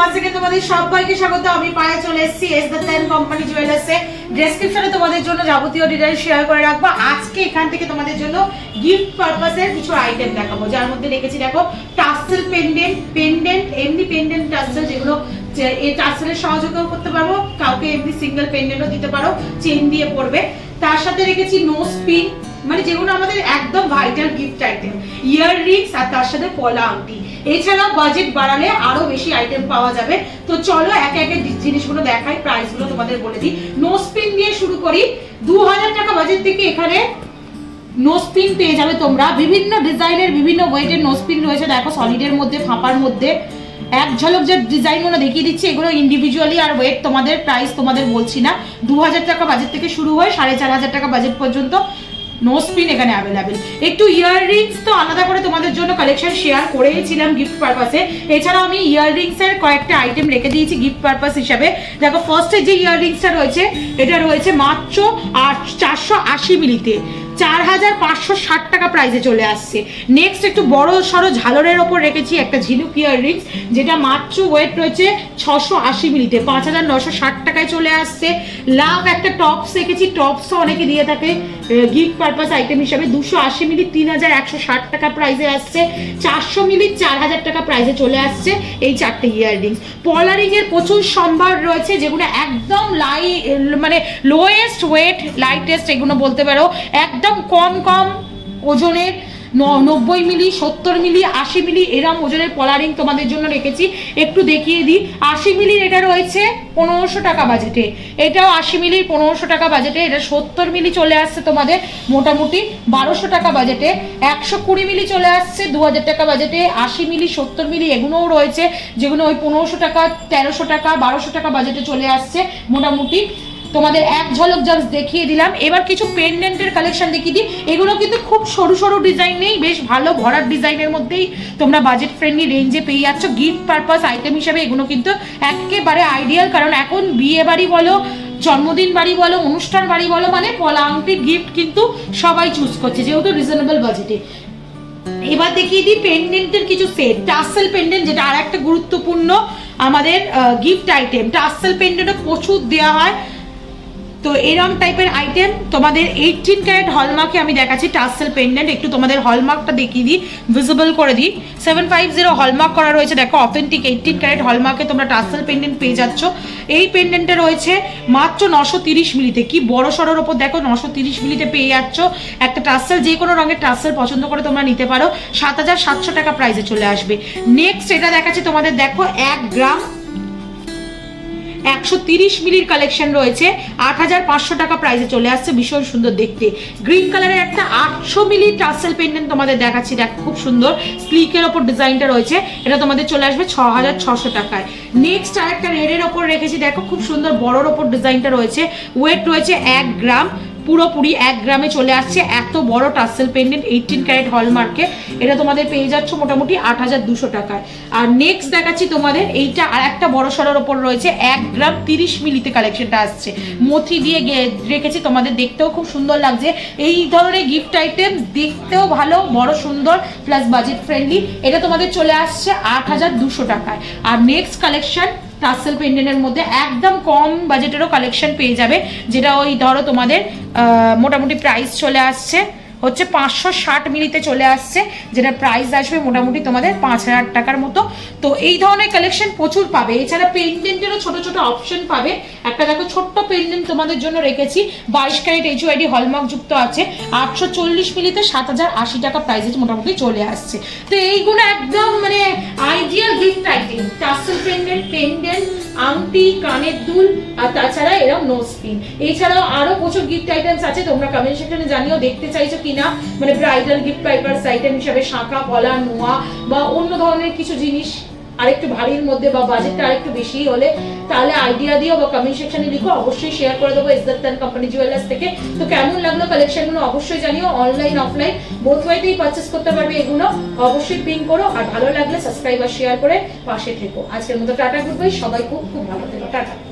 One second তোমাদের জন্য যাবতীয় শেয়ার করে রাখব। আজকে এখান থেকে তোমাদের জন্য গিফট পারপাসের কিছু আইটেম দেখাবো। যার মধ্যে দেখো পেন্ডেন্ট এমনি যেগুলো করতে কাউকে এমনি সিঙ্গেল দিতে পারো চেন দিয়ে পড়বে তার সাথে রেখেছি নোজ পিন মানে যেগুলো আমাদের একদম vital gift item earrings আর তার সাথে পলা আংটি। এছাড়া বাজেট বাড়ালে আরও বেশি আইটেম পাওয়া যাবে। তো চলো একে একে জিনিসগুলো দেখাই প্রাইসগুলো তোমাদের বলে দিই। নোজ পিন দিয়ে শুরু করি। দু হাজার টাকা বাজেট থেকে এখানে নোজ পিন পেয়ে যাবে তোমরা। বিভিন্ন ডিজাইনের, বিভিন্ন ওয়েটের নোজ পিন রয়েছে। দেখো সলিডের মধ্যে, ফাঁপার মধ্যে। এক ঝলক যে ডিজাইনগুলো দেখিয়ে দিচ্ছি, এগুলো ইন্ডিভিজুয়ালি আর ওয়েট তোমাদের প্রাইস তোমাদের বলছি না। দু হাজার টাকা বাজেট থেকে শুরু হয় সাড়ে চার হাজার টাকা বাজেট পর্যন্ত নোজ স্পিন এখানে অ্যাভেলেবেল একটু ইয়াররিংস তো আলাদা করে তোমাদের জন্য কালেকশন শেয়ার করেইছিলাম গিফট পারপাসে এছাড়াও আমি ইয়াররিংসের কয়েকটা আইটেম রেখে দিয়েছি গিফট পারপাস হিসাবে। দেখো ফার্স্টে যে ইয়াররিংসটা রয়েছে, এটা রয়েছে মাত্র আট চারশো আশি মিলিতে। চার হাজার পাঁচশো ষাট টাকা প্রাইসে চলে আসছে। নেক্সট একটু বড় সড়ো ঝালরের ওপর রেখেছি একটা ঝিনুক ইয়াররিংস যেটা মাত্র ওয়েট রয়েছে ছশো আশি মিলিতে। পাঁচ হাজার নশো ষাট টাকায় চলে আসছে। লাভ একটা টপস রেখেছি টপসও অনেকে দিয়ে থাকে। গিফট পারপাস আইটেম হিসাবে দুশো আশি মিলি তিন হাজার একশো ষাট টাকা প্রাইসে আসছে। চারশো মিলি চার হাজার টাকা প্রাইসে চলে আসছে এই চারটে ইয়াররিংস পলারিং এর প্রচুর সম্ভার রয়েছে, যেগুলো একদম লাই মানে লোয়েস্ট ওয়েট লাইটেস্ট এগুলো বলতে পারো, একদম কম কম ওজনের নব্বই মিলি, সত্তর মিলি, আশি মিলি এরম ওজনের পলারিং তোমাদের জন্য রেখেছি। একটু দেখিয়ে দিই। আশি মিলির এটা রয়েছে পনেরোশো টাকা বাজেটে এটাও আশি মিলির পনেরোশো টাকা বাজেটে এটা সত্তর মিলি চলে আসছে তোমাদের মোটামুটি বারোশো টাকা বাজেটে একশো কুড়ি মিলি চলে আসছে দু হাজার টাকা বাজেটে আশি মিলি, সত্তর মিলি এগুলোও রয়েছে যেগুলো ওই পনেরোশো টাকা, তেরোশো টাকা, বারোশো টাকা বাজেটে চলে আসছে মোটামুটি। তোমাদের এক ঝলক জাস্ট দেখিয়ে দিলাম। এবার কিছু পেন্ডেন্টের কালেকশন দেখিয়ে দিই। এগুলো কিন্তু খুব সরু সরু ডিজাইন নেই, বেশ ভালো ভরার ডিজাইনের মধ্যেই তোমরা বাজেট ফ্রেন্ডলি রেঞ্জে পেয়ে যাচ্ছ। গিফট পারপাস আইটেম হিসেবে এগুলো কিন্তু একেবারে আইডিয়াল কারণ এখন বিয়ে বাড়ি বলো, জন্মদিন বাড়ি বলো, অনুষ্ঠান বাড়ি বলো মানে পলা গিফট কিন্তু সবাই চুজ করছে, যেহেতু রিজনেবল বাজেটে এবার দেখিয়ে দিই পেন্ডেন্টের কিছু সেট টাসেল পেন্ডেন্ট যেটা আর একটা গুরুত্বপূর্ণ আমাদের গিফট আইটেম টাসেল পেন্ডেন্টও প্রচুর দেওয়া হয়। তো এরম টাইপের আইটেম তোমাদের এইটিন ক্যারেট হলমার্কে আমি দেখাচ্ছি টাসেল পেন্ডেন্ট একটু তোমাদের হলমার্কটা দেখিয়ে দিই ভিজিবল করে দিই। সেভেন ফাইভ জিরো হলমার্ক করা রয়েছে, দেখো অথেন্টিক এইটিন ক্যারেট হলমার্কে তোমরা টাসেল পেন্ডেন্ট পেয়ে যাচ্ছ। এই পেন্ডেন্টে রয়েছে মাত্র নশো তিরিশ মিলিতে। কি বড় সড়োর ওপর, দেখো, নশো তিরিশ মিলিতে পেয়ে যাচ্ছ। একটা টাসেল যে কোনো রঙের টাসেল পছন্দ করে তোমরা নিতে পারো। সাত হাজার সাতশো টাকা প্রাইসে চলে আসবে। নেক্সট এটা দেখাচ্ছি তোমাদের, দেখো, এক গ্রাম একশো তিরিশ মিলির কালেকশন রয়েছে। আট হাজার পাঁচশো টাকা প্রাইসে চলে আসছে ভীষণ সুন্দর দেখতে। গ্রিন কালারের একটা আটশো মিলি টাসেল পেন্ডেন্ট তোমাদের দেখাচ্ছি। দেখ, খুব সুন্দর। স্লিকের ওপর ডিজাইনটা রয়েছে। এটা তোমাদের চলে আসবে ছ হাজার ছশো টাকায়। নেক্সট আরেকটা রেডের ওপর রেখেছি। দেখো, খুব সুন্দর বড়োর ওপর ডিজাইনটা রয়েছে। ওয়েট রয়েছে এক গ্রাম। পুরোপুরি এক গ্রামে চলে আসছে এত বড় টাসেল পেন্ডেন্ট এইটিন ক্যারেট হলমার্কে এটা তোমাদের পেয়ে যাচ্ছ মোটামুটি আট হাজার দুশো টাকায়। আর নেক্সট দেখাচ্ছি তোমাদের, এইটা আর একটা বড় সড়োর ওপর রয়েছে, এক গ্রাম তিরিশ মিলিতে কালেকশনটা আসছে। মথি দিয়ে রেখেছি তোমাদের, দেখতেও খুব সুন্দর লাগছে। এই ধরনের গিফট আইটেম দেখতেও ভালো, বড় সুন্দর প্লাস বাজেট ফ্রেন্ডলি এটা তোমাদের চলে আসছে আট হাজার দুশো টাকায়। আর নেক্সট কালেকশন টাসেল পেন্ডেন্টের মধ্যে একদম কম বাজেটেরও কালেকশন পেয়ে যাবে, যেটা ওই ধরো তোমাদের মোটামুটি প্রাইস চলে আসছে। হচ্ছে পাঁচশো ষাট মিলিতে চলে আসছে যেটা প্রাইস আসবে মোটামুটি তোমাদের পাঁচ হাজার টাকার মতো। তো এই ধরনের কালেকশন প্রচুর পাবে। এছাড়া পেন্ডেন্টেরও ছোট ছোট অপশন পাবে। একটা দেখো, ছোট্ট পেন্ডেন্ট তোমাদের জন্য রেখেছি। বাইশ ক্যারেট এইচ আইডি হলমার্ক যুক্ত আছে। আটশো চল্লিশ মিলিতে সাত হাজার আশি টাকা প্রাইসে মোটামুটি চলে আসছে। তো এইগুলো একদম মানে ideal gift item tassel pendant pendant আংটি, কানের দুল, আর তাছাড়া এরকম নোজ পিন এছাড়াও আরও প্রচুর গিফট আইটেমস আছে। তোমরা কমেন্ট সেকশনে জানিও দেখতে চাইছো কিনা মানে ব্রাইডাল গিফট পাইপার্স আইটেম হিসাবে শাঁখা পলা নোয়া বা অন্য ধরনের কিছু জিনিস আরেকটু ভারীর মধ্যে বা বাজেটটা আরেকটু বেশি হলে তাহলে আইডিয়া দিও বা কমেন্ট সেকশনে লিখো, অবশ্যই শেয়ার করে দেবো ইসদাত্তান কোম্পানি জুয়েলার্স থেকে। তো কেমন লাগল কালেকশনগুলো অবশ্যই জানিও অনলাইন অফলাইন বোথ ওয়েতেই পারচেস করতে পারবে এগুলো। অবশ্যই পিন করো, আর ভালো লাগলে সাবস্ক্রাইব আর শেয়ার করে পাশে থেকো। আজকের মতো টাটা গুড বাই সবাই খুব খুব ভালো থেকো। টাটা।